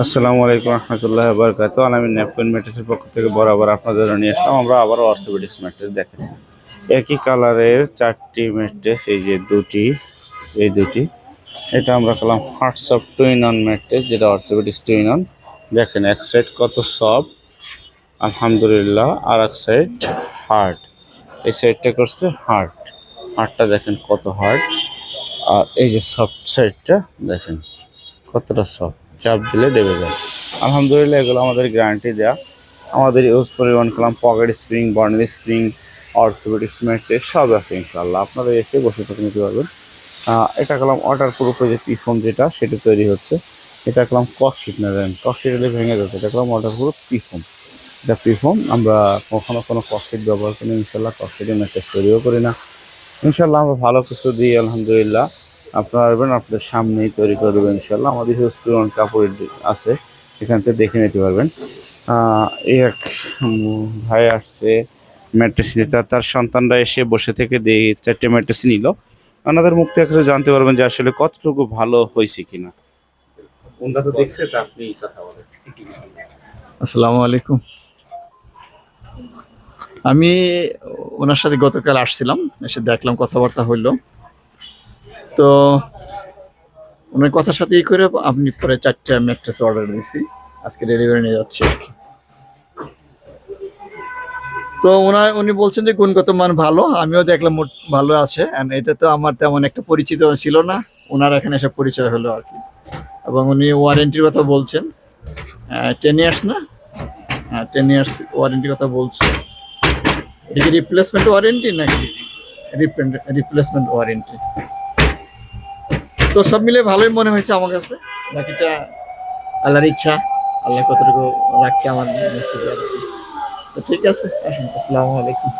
আসসালামু আলাইকুম রহমতুল্লাহ বরকাত আমি ন্যাপকিন ম্যাট্রেসের পক্ষ থেকে বরাবর আপনাদের নিয়ে আসলাম। আমরা আবারও অর্থোপেডিক্স ম্যাট্রেস দেখেন। একই কালারের চারটি ম্যাট্রেস, এই যে দুটি, এই দুটি। এটা আমরা করলাম hearts of twin on mattress যেটা অর্থোপেডিক্স টুইন অন দেখেন, এক সাইড কত সফট আলহামদুলিল্লাহ, আর এক সাইড হার্ড এই সাইডটা করছে হার্ড হার্ডটা দেখেন কত হার্ড আর এই যে সফট সাইডটা দেখেন, কতটা সফট চাপ দিলে দেবে যায়। আলহামদুলিল্লাহ, এগুলো আমাদের গ্যারান্টি দেওয়া আমাদের ইউজ পরিমাণ করলাম pocket spring Bonnell spring orthopaedics mattress সব আছে ইনশাল্লাহ আপনারা এসে বসে থেকে নিতে পারবেন। এটা করলাম ওয়াটার প্রুফে যে পিফোম যেটা, সেটা তৈরি হচ্ছে। এটা করলাম ককশিট না দেন ককশিট হলে ভেঙে যাচ্ছে এটা করলাম ওয়াটার প্রুফ পিফোম এটা পিফোম আমরা কখনো কোনো ককশিট ব্যবহার করি ইনশাল্লাহ ককশিটের ম্যাট্রেস তৈরিও করি না। ইনশাল্লাহ আমরা ভালো কিছু দিই, আলহামদুলিল্লাহ। আপনারা আসবেন, আপনাদের সামনেই তৈরি করে দেবেন ইনশাল্লাহ আমাদের হিউজ কাপড়ের আছে, এখান থেকে দেখে নিতে পারবেন। এক ভাই আসছে, ম্যাট্রেস নিতে। তার সন্তানরা এসে বসে থেকে দিয়ে চারটে ম্যাট্রেস নিল। ওনাদের মুখ থেকে জানতে পারবেন যে আসলে কতটুকু ভালো হয়েছে কিনা। তো আসসালামু আলাইকুম। আমি ওনার সাথে গতকাল আসছিলাম, এসে দেখলাম কথাবার্তা হইল। তো ওনার কথার সাথে ই করে আপনি পরে চারটে ম্যাট্রেস অর্ডার দিয়েছি আজকে ডেলিভারি নিয়ে যাচ্ছি আর কি। তো ওনার, উনি বলছেন যে গুণগত মান ভালো, আমিও দেখলাম ভালো আছে। অ্যান্ড এটা তো আমার তেমন একটা পরিচিত ছিল না, ওনার এখানে এসে পরিচয় হলো আর কি। এবং উনি ওয়ারেন্টির কথা বলছেন। টেন ইয়ার্স না? হ্যাঁ টেন ইয়ার্স ওয়ারেন্টির কথা বলছে। এটা কি রিপ্লেসমেন্ট ওয়ারেন্টি নাকি? রিপ্লেসমেন্ট ওয়ারেন্টি তো সব মিলে ভালোই মনে হয়েছে আমার কাছে। বাকিটা আল্লাহর ইচ্ছা, আল্লাহ কতটুকু রাখছে আমার ঠিক আছে আসসালামু আলাইকুম।